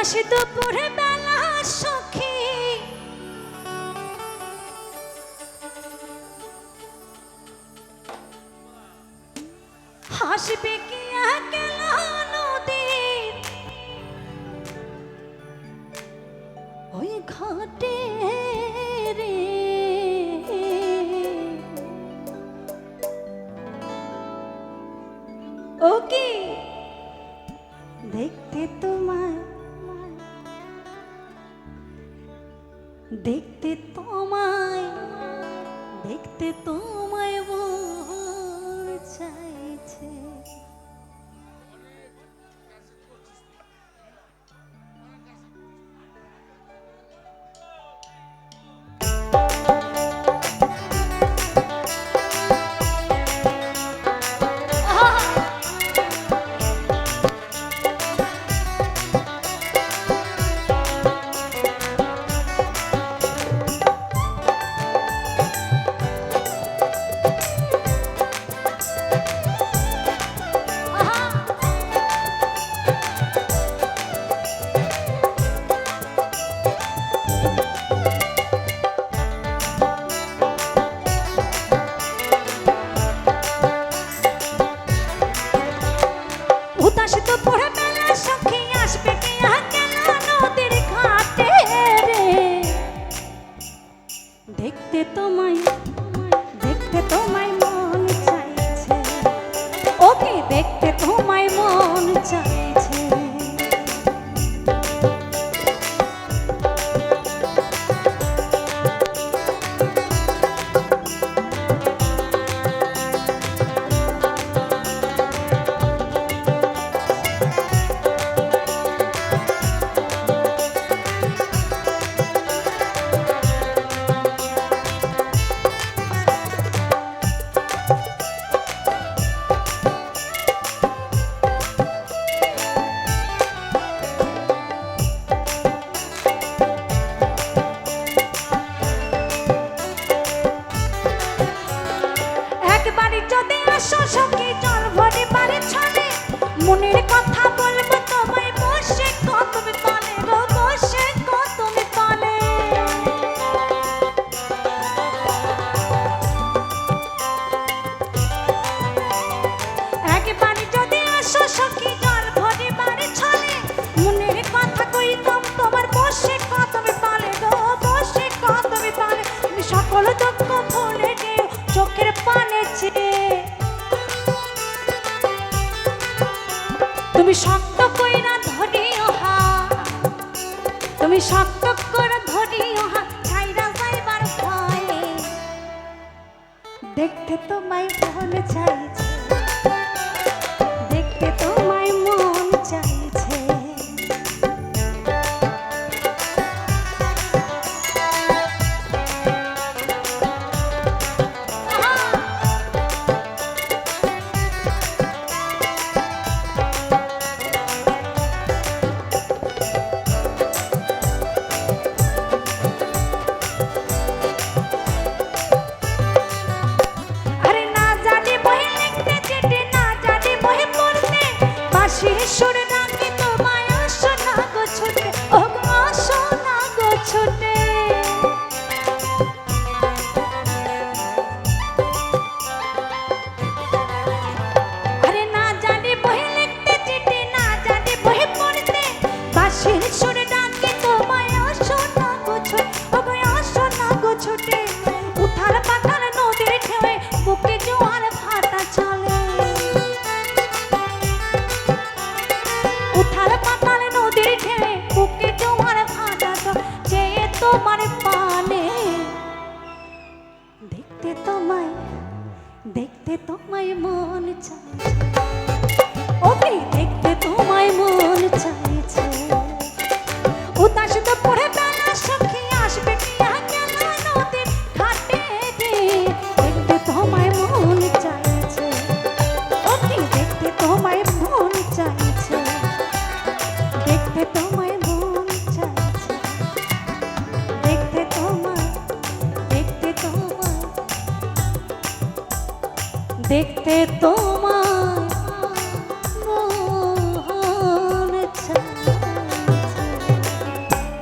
হাস দুপুরে বেলা সখী। হাসবে কি একেল ওই ঘাটে রে। ও কি? দেখতে তোমার দেখতে তোমায় দেখতে তোমায় চাই আসতো পড়ে মেলা সখী আসবে সকল শক্ত কইরা ধরিও ওহা তুমি শক্ত করে ধরিও হা, ছাইরা যাইবার ভয়ে। দেখতে তো তোমায় ভুল চাই দেখতে তোমায় দেখতে তোমায় মন চায়। ওকে দেখতে তোমায় মন চায়। দেখতে তোমার